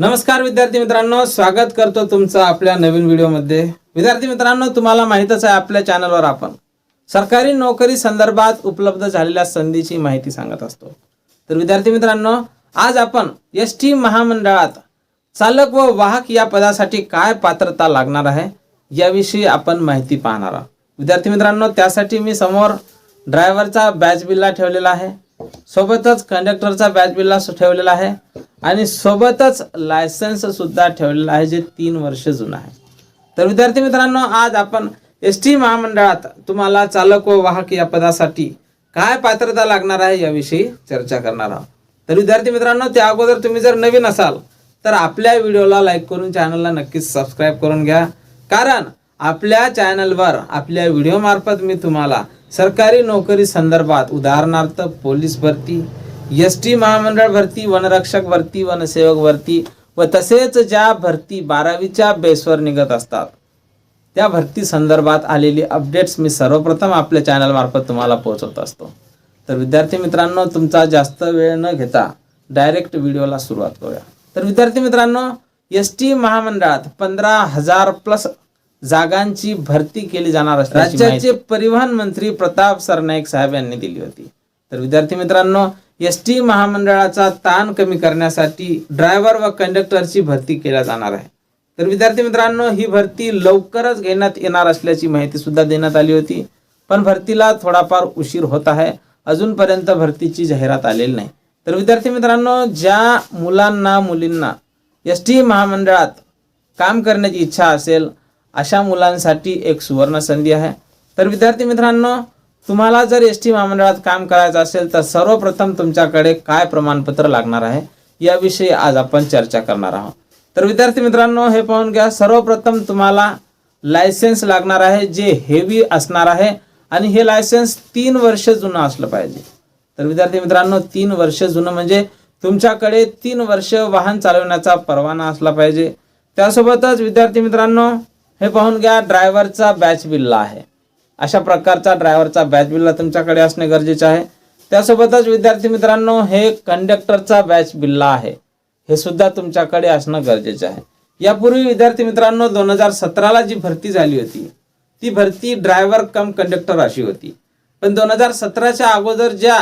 नमस्कार विद्यार्थी मित्रांनो स्वागत करतो तुमचं आपल्या नवीन व्हिडिओमध्ये. विद्यार्थी मित्रांनो तुम्हाला माहीतच आहे आपल्या चॅनलवर आपण सरकारी नोकरी संदर्भात उपलब्ध झालेल्या संधीची माहिती सांगत असतो. तर विद्यार्थी मित्रांनो आज आपण एस टी महामंडळात चालक व वाहक या पदासाठी काय पात्रता लागणार आहे याविषयी आपण माहिती पाहणार आहोत. विद्यार्थी मित्रांनो त्यासाठी मी समोर ड्रायव्हरचा बॅच बिल्ला ठेवलेला आहे. सोबतच कंडक्टरचा बॅच बिल्ला ठेवलेला आहे. आणि सोबतच लायसन्स सुद्धा ठेवलेला आहे जे तीन वर्ष जुना आहे. तर विद्यार्थी मित्रांनो आज आपण एस टी महामंडळात तुम्हाला चालक व वाहक या पदासाठी काय पात्रता लागणार आहे याविषयी चर्चा करणार आहोत. तर विद्यार्थी मित्रांनो त्या अगोदर तुम्ही जर नवीन असाल तर आपल्या व्हिडिओला लाईक करून चॅनलला नक्कीच सबस्क्राईब करून घ्या. कारण आपल्या चॅनलवर आपल्या व्हिडिओ मार्फत मी तुम्हाला सरकारी नोकरी संदर्भात उदाहरणार्थ पोलीस भरती एस टी महामंडळ भरती वनरक्षक भरती वनसेवक भरती व तसेच ज्या भरती बारावीच्या बेसवर निघत असतात. त्या भरती संदर्भात आलेली अपडेट्स मी सर्वप्रथम आपल्या चॅनलमार्फत तुम्हाला पोहोचवत असतो. तर विद्यार्थी मित्रांनो तुमचा जास्त वेळ न घेता डायरेक्ट व्हिडिओला सुरुवात करूया. तर विद्यार्थी मित्रांनो एस टी महामंडळात पंधरा हजार प्लस जागांची भरती केली जाणार असल्याची राज्याचे परिवहन मंत्री प्रताप सरनाईक साहेब यांनी दिली होती. तर विद्यार्थी मित्रांनो एस टी महामंडळाचा ताण कमी करण्यासाठी ड्रायव्हर व कंडक्टरची भरती केल्या जाणार आहे. तर विद्यार्थी मित्रांनो ही भरती लवकरच घेण्यात येणार असल्याची माहिती सुद्धा देण्यात आली होती. पण भरतीला थोडाफार उशीर होत आहे. अजूनपर्यंत भरतीची जाहिरात आलेली नाही. तर विद्यार्थी मित्रांनो ज्या मुलांना मुलींना एस टी महामंडळात काम करण्याची इच्छा असेल अशा मुलांसाठी एक सुवर्ण संधी आहे. तर विद्यार्थी मित्रांनो तुम्हाला जर एस टी महामंडळात काम करायचं असेल तर सर्वप्रथम तुमच्याकडे काय प्रमाणपत्र लागणार आहे याविषयी आज आपण चर्चा करणार आहोत. तर विद्यार्थी मित्रांनो हे पाहून घ्या सर्वप्रथम तुम्हाला लायसन्स लागणार आहे जे हेवी असणार आहे आणि हे लायसन्स तीन वर्ष जुनं असलं पाहिजे. तर विद्यार्थी मित्रांनो तीन वर्ष जुनं म्हणजे तुमच्याकडे तीन वर्ष वाहन चालवण्याचा परवाना असला पाहिजे. त्यासोबतच विद्यार्थी मित्रांनो हे पाहून घ्या ड्रायव्हरचा बॅच बिल्ला आहे. अशा प्रकारचा ड्रायव्हरचा बॅच बिल्ला तुमच्याकडे असणे गरजेचे आहे. त्यासोबतच विद्यार्थी मित्रांनो हे कंडक्टरचा बॅच बिल्ला आहे. हे सुद्धा तुमच्याकडे असणं गरजेचे आहे. यापूर्वी विद्यार्थी मित्रांनो दोन हजार सतराला जी भरती झाली होती ती भरती ड्रायव्हर कम कंडक्टर अशी होती. पण दोन हजार सतराच्या अगोदर ज्या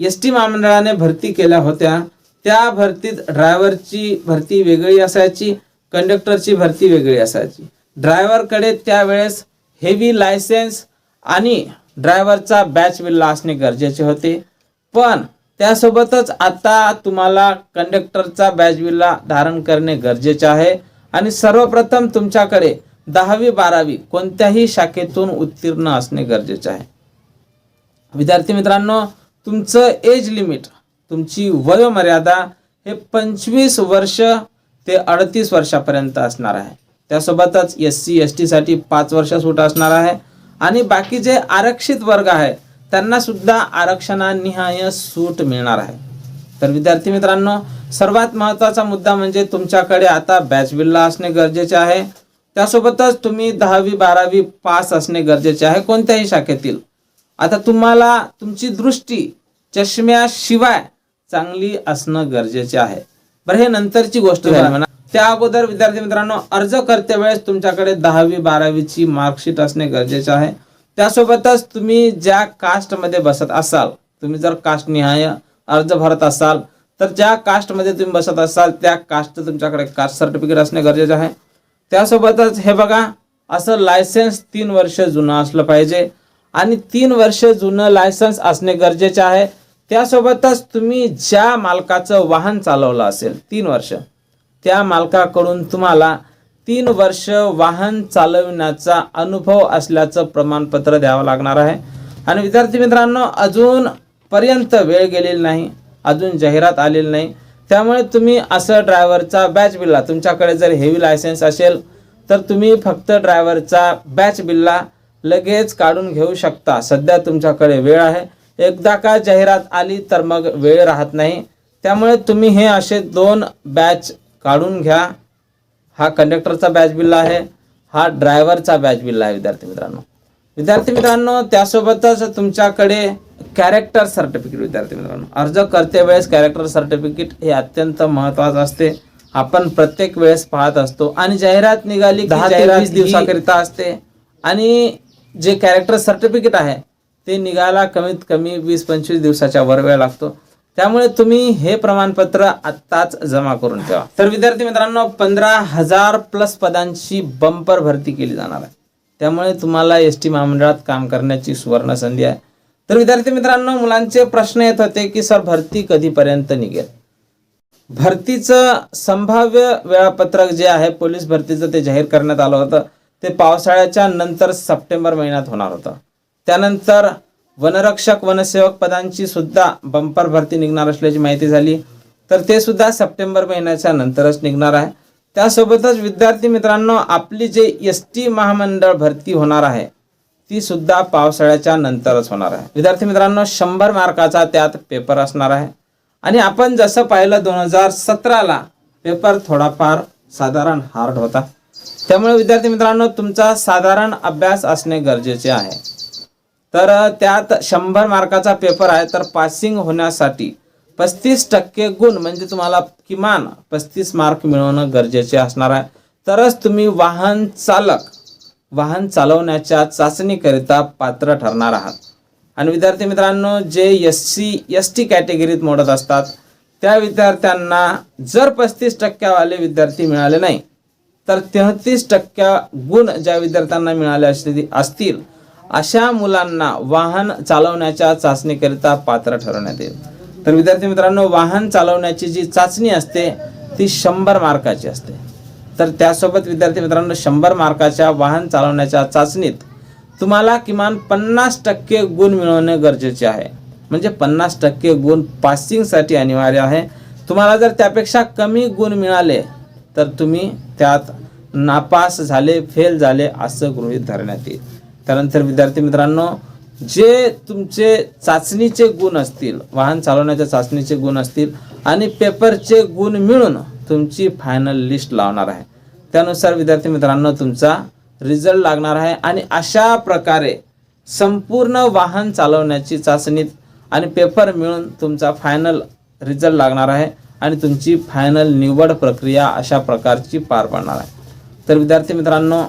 एस टी महामंडळाने भरती केल्या होत्या त्या भरतीत ड्रायव्हरची भरती वेगळी असायची कंडक्टरची भरती वेगळी असायची. ड्रायव्हरकडे त्यावेळेस हेवी लायसेन्स आणि ड्रायव्हरचा बॅच विल्ला असणे गरजेचे होते. पण त्यासोबतच आता तुम्हाला कंडक्टरचा बॅच विल्ला धारण करणे गरजेचे आहे. आणि सर्वप्रथम तुमच्याकडे दहावी बारावी कोणत्याही शाखेतून उत्तीर्ण असणे गरजेचे आहे. विद्यार्थी मित्रांनो तुमचं एज लिमिट तुमची वयोमर्यादा हे पंचवीस वर्ष ते अडतीस वर्षापर्यंत असणार आहे. त्यासोबतच एस सी एस टीसाठी पाच वर्ष सूट असणार आहे. आणि बाकी जे आरक्षित वर्ग आहे त्यांना सुद्धा आरक्षणानिहाय सूट मिळणार आहे. तर विद्यार्थी मित्रांनो सर्वात महत्त्वाचा मुद्दा म्हणजे तुमच्याकडे आता बॅच बिल्ला असणे गरजेचे आहे. त्यासोबतच तुम्ही दहावी बारावी पास असणे गरजेचे आहे कोणत्याही शाखेतील. आता तुम्हाला तुमची दृष्टी चष्म्याशिवाय चांगली असणं गरजेचे आहे. बरं हे नंतरची गोष्ट झाली म्हणा. त्या अगोदर विद्यार्थी मित्रांनो अर्ज करते वेळेस तुमच्याकडे दहावी बारावीची मार्कशीट असणे गरजेचे आहे. त्यासोबतच तुम्ही ज्या कास्टमध्ये बसत असाल तुम्ही जर कास्ट निहाय अर्ज भरत असाल तर ज्या कास्टमध्ये तुम्ही बसत असाल त्या कास्ट तुमच्याकडे कास्ट सर्टिफिकेट असणे गरजेचे आहे. त्यासोबतच हे बघा असं लायसन्स तीन वर्ष जुनं असलं पाहिजे. आणि तीन वर्ष जुनं लायसन्स असणे गरजेचे आहे. त्यासोबतच तुम्ही ज्या मालकाचं वाहन चालवलं असेल तीन वर्ष त्या मालकाकडून तुम्हाला तीन वर्ष वाहन चालविण्याचा अनुभव असल्याचं प्रमाणपत्र द्यावं लागणार आहे. आणि विद्यार्थी मित्रांनो अजून पर्यंत वेळ गेलेली नाही अजून जाहिरात आलेली नाही. त्यामुळे तुम्ही असं ड्रायव्हरचा बॅच बिल्ला तुमच्याकडे जर हेवी लायसन्स असेल तर तुम्ही फक्त ड्रायव्हरचा बॅच बिल्ला लगेच काढून घेऊ शकता. सध्या तुमच्याकडे वेळ आहे. एकदा का जाहिरात आली तर मग वेळ राहत नाही. त्यामुळे तुम्ही हे असे दोन बॅच काढून घ्या. हा कंडक्टरचा बॅच बिल्ला आहे. हा ड्रायव्हरचा बॅच बिल्ला आहे विद्यार्थी मित्रांनो. विद्यार्थी मित्रांनो त्यासोबतच तुमच्याकडे कॅरेक्टर सर्टिफिकेट विद्यार्थी मित्रांनो. अर्ज करते वेळेस कॅरेक्टर सर्टिफिकेट हे अत्यंत महत्त्वाचं असते. आपण प्रत्येक वेळेस पाहत असतो. आणि जाहिरात निघाली दहा ते वीस दिवसाकरिता. असते आणि जे कॅरेक्टर सर्टिफिकेट आहे ते निघायला कमीत कमी वीस पंचवीस दिवसाच्या वर वेळ लागतो. त्यामुळे तुम्ही हे प्रमाणपत्र आत्ताच जमा करून ठेवा. तर विद्यार्थी मित्रांनो पंधरा हजार प्लस पदांची बंपर भरती केली जाणार आहे. त्यामुळे तुम्हाला एस टी महामंडळात काम करण्याची सुवर्ण संधी आहे. तर विद्यार्थी मित्रांनो मुलांचे प्रश्न येत होते की सर भरती कधीपर्यंत निघेल? भरतीचं संभाव्य वेळापत्रक जे आहे पोलीस भरतीचं ते जाहीर करण्यात आलं होतं. ते पावसाळ्याच्या नंतर सप्टेंबर महिन्यात होणार होतं. त्यानंतर वनरक्षक वनसेवक पदांची सुद्धा बंपर भरती निघणार असल्याची माहिती झाली. तर ते सुद्धा सप्टेंबर महिन्याच्या नंतरच निघणार आहे. त्यासोबतच विद्यार्थी मित्रांनो आपली जे एस टी महामंडळ भरती होणार आहे ती सुद्धा पावसाळ्याच्या नंतरच होणार आहे. विद्यार्थी मित्रांनो शंभर मार्काचा त्यात पेपर असणार आहे. आणि आपण जसं पाहिलं दोन हजार सतराला पेपर थोडाफार साधारण हार्ड होता. त्यामुळे विद्यार्थी मित्रांनो तुमचा साधारण अभ्यास असणे गरजेचे आहे. तर त्यात शंभर मार्काचा पेपर आहे तर पासिंग होण्यासाठी पस्तीस टक्के गुण म्हणजे तुम्हाला किमान पस्तीस मार्क मिळवणं गरजेचे असणार आहे. तरच तुम्ही वाहन चालक वाहन चालवण्याच्या चाचणीकरिता पात्र ठरणार आहात. आणि विद्यार्थी मित्रांनो जे एस सी एस टी कॅटेगरीत मोडत असतात त्या विद्यार्थ्यांना जर पस्तीस टक्क्यावाले विद्यार्थी मिळाले नाही तर तेहतीस टक्क्या गुण ज्या विद्यार्थ्यांना मिळाले असतील असतील अशा मुलांना वाहन चालवण्याच्या चाचणीकरिता पात्र ठरवण्यात येईल. तर विद्यार्थी मित्रांनो वाहन चालवण्याची जी चाचणी असते ती शंभर मार्काची असते. तर त्यासोबत विद्यार्थी मित्रांनो शंभर मार्काच्या वाहन चालवण्याच्या चाचणीत तुम्हाला किमान पन्नास टक्के गुण मिळवणे गरजेचे आहे. म्हणजे पन्नास टक्के गुण पासिंगसाठी अनिवार्य आहे. तुम्हाला जर त्यापेक्षा कमी गुण मिळाले तर तुम्ही त्यात नापास झाले फेल झाले असं गृहीत धरण्यात येईल. त्यानंतर विद्यार्थी मित्रांनो जे तुमचे चाचणीचे गुण असतील वाहन चालवण्याच्या चाचणीचे गुण असतील आणि पेपरचे गुण मिळून तुमची फायनल लिस्ट लावणार आहे. त्यानुसार विद्यार्थी मित्रांनो तुमचा रिझल्ट लागणार आहे आणि अशा प्रकारे संपूर्ण वाहन चालवण्याची चाचणीत आणि पेपर मिळून तुमचा फायनल रिझल्ट लागणार आहे आणि तुमची फायनल निवड प्रक्रिया अशा प्रकारची पार पडणार आहे. तर विद्यार्थी मित्रांनो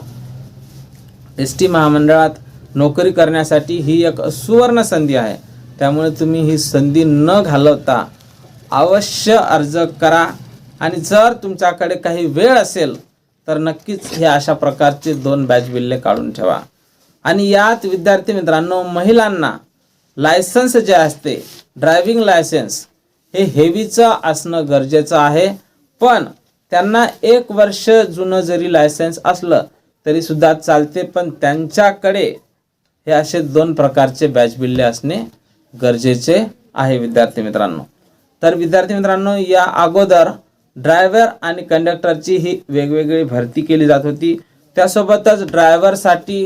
एस टी महामंडळात नोकरी करण्यासाठी ही एक सुवर्ण संधी आहे. त्यामुळे तुम्ही ही संधी न घालवता अवश्य अर्ज करा. आणि जर तुमच्याकडे काही वेळ असेल तर नक्कीच हे अशा प्रकारचे दोन बॅच बिल्ले काढून ठेवा. आणि यात विद्यार्थी मित्रांनो महिलांना लायसन्स जे असते ड्रायव्हिंग लायसन्स हे हेवीचं असणं गरजेचं आहे. पण त्यांना एक वर्ष जुनं जरी लायसन्स असलं तरीसुद्धा चालते पण त्यांच्याकडे हे असे दोन प्रकारचे बॅच बिल्ले असणे गरजेचे आहे विद्यार्थी मित्रांनो. तर विद्यार्थी मित्रांनो या अगोदर ड्रायव्हर आणि कंडक्टरची ही वेगवेगळी भरती केली जात होती. त्यासोबतच ड्रायव्हरसाठी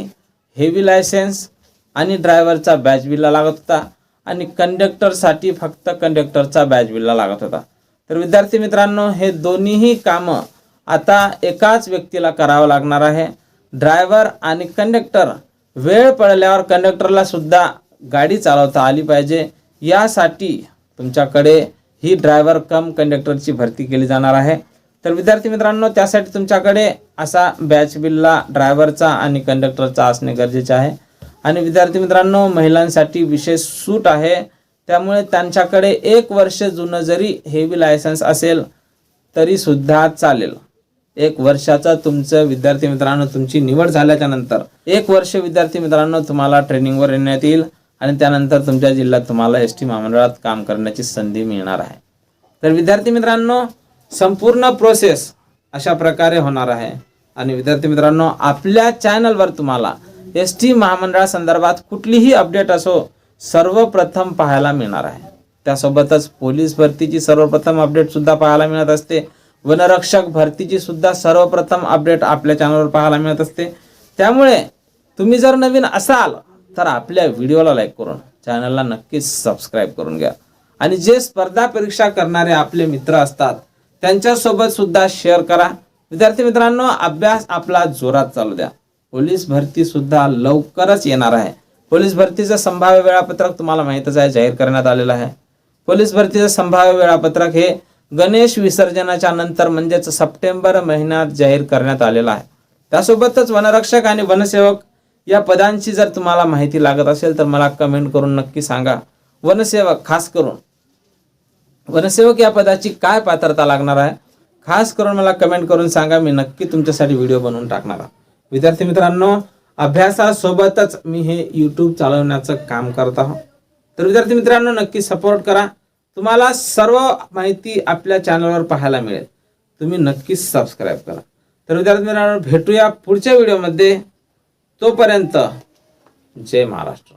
हेवी लायसन्स आणि ड्रायव्हरचा बॅच बिल्ला लागत होता आणि कंडक्टरसाठी फक्त कंडक्टरचा बॅच बिल्ला लागत होता. तर विद्यार्थी मित्रांनो हे दोन्हीही कामं आता एकाच व्यक्तीला करावं लागणार आहे. ड्रायव्हर आणि कंडक्टर. वेळ पडल्यावर कंडक्टरला सुद्धा गाडी चालवता आली पाहिजे. यासाठी तुमच्याकडे ही ड्रायव्हर कम कंडक्टरची भरती केली जाणार आहे. तर विद्यार्थी मित्रांनो त्यासाठी तुमच्याकडे असा बॅच बिलला ड्रायव्हरचा आणि कंडक्टरचा असणे गरजेचे आहे. आणि विद्यार्थी मित्रांनो महिलांसाठी विशेष सूट आहे. त्यामुळे त्यांच्याकडे एक वर्ष जुनं जरी हेवी लायसन्स असेल तरीसुद्धा चालेल. एक वर्षाचा तुमचं विद्यार्थी मित्रांनो तुमची निवड झाल्याच्यानंतर एक वर्ष विद्यार्थी मित्रांनो तुम्हाला ट्रेनिंगवर येण्यात येईल आणि त्यानंतर तुमच्या जिल्ह्यात तुम्हाला एस टी महामंडळात काम करण्याची संधी मिळणार आहे. तर विद्यार्थी मित्रांनो संपूर्ण प्रोसेस अशा प्रकारे होणार आहे. आणि विद्यार्थी मित्रांनो आपल्या चॅनलवर तुम्हाला एस टी महामंडळासंदर्भात कुठलीही अपडेट असो सर्वप्रथम पाहायला मिळणार आहे. त्यासोबतच पोलीस भरतीची सर्वप्रथम अपडेटसुद्धा पाहायला मिळत असते. वनरक्षक भरतीची सुद्धा सर्वप्रथम अपडेट आपल्या चॅनलवर पाहायला मिळत असते. त्यामुळे तुम्ही जर नवीन असाल तर आपल्या व्हिडिओला लाईक करून चॅनलला नक्कीच सबस्क्राईब करून घ्या. आणि जे स्पर्धा परीक्षा करणारे आपले मित्र असतात त्यांच्यासोबत सुद्धा शेअर करा. विद्यार्थी मित्रांनो अभ्यास आपला जोरात चालू द्या. पोलीस भरती सुद्धा लवकरच येणार आहे. पोलीस भरतीचं संभाव्य वेळापत्रक तुम्हाला माहीतच आहे जाहीर करण्यात आलेलं आहे. पोलीस भरतीचं संभाव्य वेळापत्रक हे गणेश विसर्जनाच्या नंतर म्हणजेच सप्टेंबर महिन्यात जाहीर करण्यात आलेला आहे. त्यासोबतच वनरक्षक आणि वनसेवक या पदांची जर तुम्हाला माहिती लागत असेल तर मला कमेंट करून नक्की सांगा. वनसेवक खास करून. वनसेवक या पदाची काय पात्रता लागणार आहे? खास करून मला कमेंट करून सांगा. मी नक्की तुमच्यासाठी व्हिडिओ बनवून टाकणार आहे. विद्यार्थी मित्रांनो अभ्यासासोबतच मी हे यूट्यूब चालवण्याचं काम करत आहोत तर विद्यार्थी मित्रांनो नक्की सपोर्ट करा. तुम्हाला सर्व माहिती आपल्या चॅनलवर पाहायला मिळेल. तुम्ही नक्कीच सबस्क्राईब करा. तर विद्यार्थी मित्रांनो भेटूया पुढच्या व्हिडिओमध्ये तोपर्यंत जय महाराष्ट्र.